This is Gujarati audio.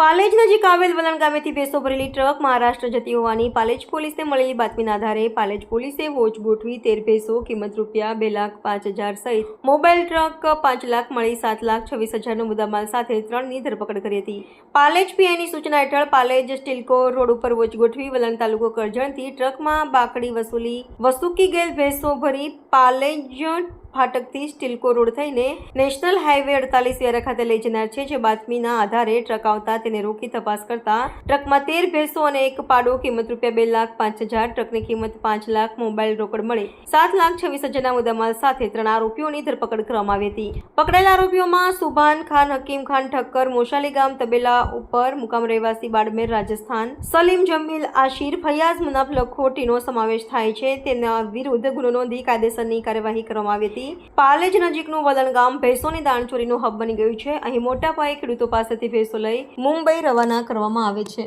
પાલેજ નજીક આવેલ વલણ ગામેથી ભેંસો ભરેલી ટ્રક મહારાષ્ટ્ર જતી હોવાની પાલેજ પોલીસને મળેલી બાતમીના આધારે પાલેજ પોલીસે વોચ ગોઠવી તેર ભેંસો કિંમત રૂપિયા બે લાખ પાંચ હજાર સહિત મોબાઈલ ટ્રક પાંચ લાખ મળી સાત લાખ છવ્વીસ હજારનો મુદ્દામાલ સાથે ત્રણની ધરપકડ કરી હતી. પાલેજ પીઆઈની સૂચના હેઠળ પાલેજ સ્ટીલકો રોડ ઉપર વોચ ગોઠવી વલણ તાલુકો કરજણથી ટ્રકમાં બાકડી વસૂલી, વસુકી ગયેલ ભેંસો ભરી પાલેજ ફાટકથી સ્ટીલકો રોડ થઈને નેશનલ હાઈવે અડતાલીસ વેરા ખાતે લઈ જનાર છે, જે બાતમીના આધારે ટ્રક આવતા તેને રોકી તપાસ કરતા ટ્રકમાં તેર ભેંસો અને એક પાડો કિંમત રૂપિયા બે લાખ પાંચ હજાર, ટ્રકની કિંમત પાંચ લાખ, મોબાઈલ રોકડ મળી સાત લાખ છવ્વીસ હજારના મુદ્દામાલ સાથે ત્રણ આરોપીઓની ધરપકડ કરવામાં આવી હતી. પકડાયેલા આરોપીઓમાં સુભાન ખાન, હકીમ ખાન, ઠક્કર, મોશાલી ગામ, તબેલા ઉપર મુકામ રહેવાસી બાડમેર, રાજસ્થાન, સલીમ જમીલ, આશીર, ફૈયાઝ, મુનાફ લખોટીનો સમાવેશ થાય છે. તેના વિરુદ્ધ ગુનો નોંધી કાયદેસરની કાર્યવાહી કરવામાં આવી હતી પાલેજ નજીકનું વલણ ગામ ભેંસોની દાણચોરીનું હબ બની ગયું છે. અહીં મોટા પાયે ખેડૂતો પાસેથી ભેંસો લઈ મુંબઈ રવાના કરવામાં આવે છે.